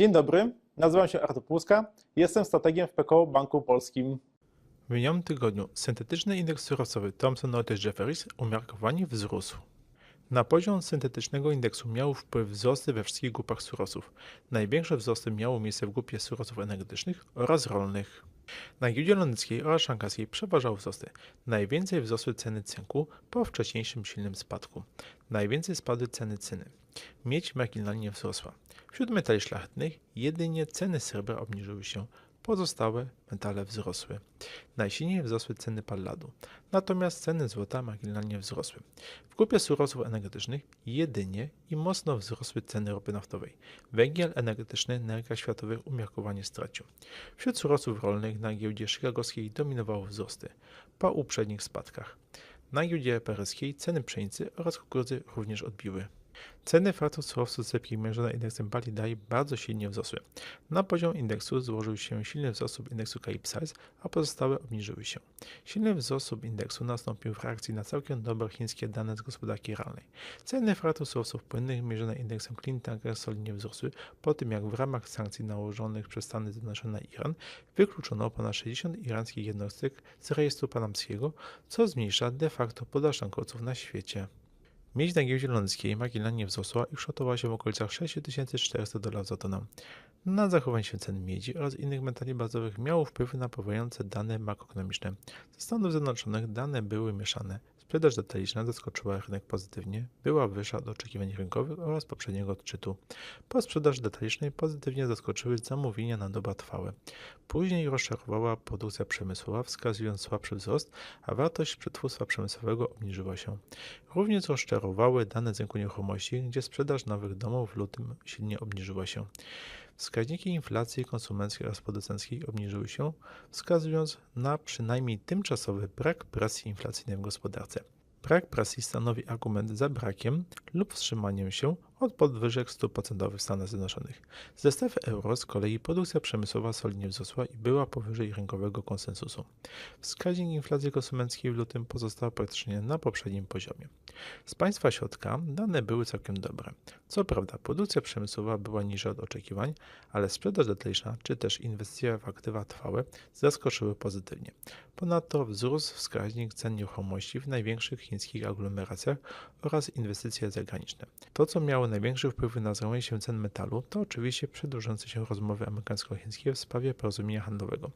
Dzień dobry, nazywam się Artur Płuska, jestem strategiem w PKO Banku Polskim. W minionym tygodniu syntetyczny indeks surowcowy Thomson Reuters Jefferies umiarkowanie wzrósł. Na poziom syntetycznego indeksu miał wpływ wzrosty we wszystkich grupach surowców. Największe wzrosty miały miejsce w grupie surowców energetycznych oraz rolnych. Na giełdzie londyńskiej oraz szanghajskiej przeważały wzrosty. Najwięcej wzrosły ceny cynku po wcześniejszym silnym spadku. Najwięcej spadły ceny cyny. Miedź marginalnie wzrosła. Wśród metali szlachetnych jedynie ceny srebra obniżyły się, pozostałe metale wzrosły. Najsilniej wzrosły ceny palladu, natomiast ceny złota marginalnie wzrosły. W grupie surowców energetycznych jedynie i mocno wzrosły ceny ropy naftowej. Węgiel energetyczny na rynkach światowych umiarkowanie stracił. Wśród surowców rolnych na giełdzie chicagowskiej dominowały wzrosty, po uprzednich spadkach. Na giełdzie paryskiej ceny pszenicy oraz kukurydzy również odbiły. Ceny faktów surowców sypkich mierzone indeksem Balidai bardzo silnie wzrosły. Na poziom indeksu złożył się silny wzrost subindeksu Cape a pozostałe obniżyły się. Silny wzrost subindeksu nastąpił w reakcji na całkiem dobre chińskie dane z gospodarki realnej. Ceny faktów surowców płynnych mierzone indeksem Clean Tanker solidnie wzrosły po tym, jak w ramach sankcji nałożonych przez Stany Zjednoczone na Iran wykluczono ponad 60 iranskich jednostek z rejestru panamskiego, co zmniejsza de facto podaż tankolców na świecie. Miedź na giełdzie londyńskiej marginalnie wzrosła i kształtowała się w okolicach 6400 dolarów za tonę. Na zachowanie się cen miedzi oraz innych metali bazowych miało wpływ napływające dane makroekonomiczne. Ze Stanów Zjednoczonych dane były mieszane. Sprzedaż detaliczna zaskoczyła rynek pozytywnie, była wyższa od oczekiwań rynkowych oraz poprzedniego odczytu. Po sprzedaży detalicznej pozytywnie zaskoczyły zamówienia na doba trwałe. Później rozczarowała produkcja przemysłowa, wskazując słabszy wzrost, a wartość przetwórstwa przemysłowego obniżyła się. Również rozczarowały dane z rynku nieruchomości, gdzie sprzedaż nowych domów w lutym silnie obniżyła się. Wskaźniki inflacji konsumenckiej oraz producenckiej obniżyły się, wskazując na przynajmniej tymczasowy brak presji inflacyjnej w gospodarce. Brak presji stanowi argument za brakiem lub wstrzymaniem się od podwyżek stóp procentowych w Stanach Zjednoczonych. Ze strefy euro z kolei produkcja przemysłowa solidnie wzrosła i była powyżej rynkowego konsensusu. Wskaźnik inflacji konsumenckiej w lutym pozostał praktycznie na poprzednim poziomie. Z państwa środka dane były całkiem dobre. Co prawda produkcja przemysłowa była niższa od oczekiwań, ale sprzedaż detaliczna czy też inwestycja w aktywa trwałe zaskoczyły pozytywnie. Ponadto wzrósł wskaźnik cen nieruchomości w największych chińskich aglomeracjach oraz inwestycje zagraniczne. To, co miało największy wpływ na się cen metalu, to oczywiście przedłużające się rozmowy amerykańsko-chińskie w sprawie porozumienia handlowego.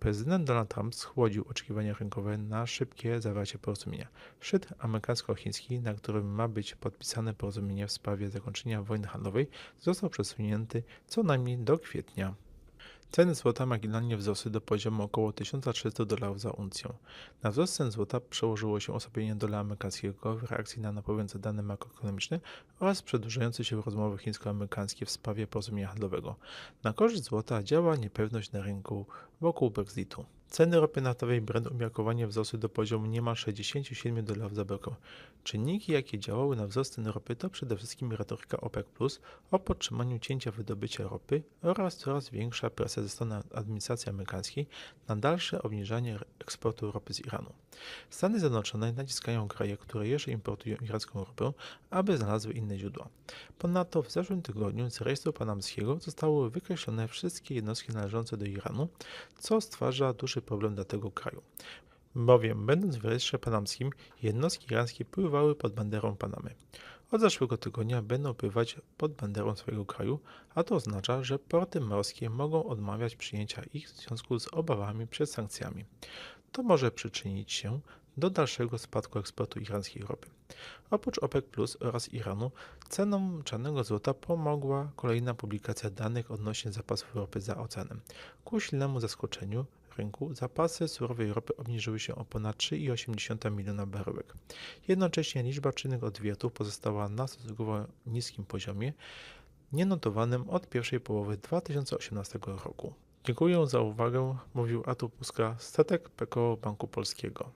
Prezydent Donald Trump schłodził oczekiwania rynkowe na szybkie zawarcie porozumienia. Szczyt amerykańsko-chiński, na którym ma być podpisane porozumienie w sprawie zakończenia wojny handlowej, został przesunięty co najmniej do kwietnia. Ceny złota marginalnie wzrosły do poziomu około 1300 dolarów za uncję. Na wzrost cen złota przełożyło się osłabienie dolara amerykańskiego w reakcji na napływające dane makroekonomiczne oraz przedłużające się rozmowy chińsko-amerykańskie w sprawie porozumienia handlowego. Na korzyść złota działa niepewność na rynku wokół Brexitu. Ceny ropy naftowej Brent umiarkowanie wzrosły do poziomu niemal 67 dolarów za barel. Czynniki, jakie działały na wzrost cen ropy, to przede wszystkim retoryka OPEC+, o podtrzymaniu cięcia wydobycia ropy oraz coraz większa presja ze strony administracji amerykańskiej na dalsze obniżanie eksportu ropy z Iranu. Stany Zjednoczone naciskają kraje, które jeszcze importują irańską ropę, aby znalazły inne źródła. Ponadto w zeszłym tygodniu z rejestru panamskiego zostały wykreślone wszystkie jednostki należące do Iranu, co stwarza duży problem dla tego kraju. Bowiem, będąc w rejestrze panamskim, jednostki irańskie pływały pod banderą Panamy. Od zeszłego tygodnia będą pływać pod banderą swojego kraju, a to oznacza, że porty morskie mogą odmawiać przyjęcia ich w związku z obawami przed sankcjami. To może przyczynić się do dalszego spadku eksportu irańskiej ropy. Oprócz OPEC Plus oraz Iranu, cenom czarnego złota pomogła kolejna publikacja danych odnośnie zapasów ropy za oceanem. Ku silnemu zaskoczeniu rynku zapasy surowej ropy obniżyły się o ponad 3,8 miliona baryłek. Jednocześnie liczba czynnych odwiertów pozostała na stosunkowo niskim poziomie, nienotowanym od pierwszej połowy 2018 roku. Dziękuję za uwagę, mówił Artur Puska, statek PKO Banku Polskiego.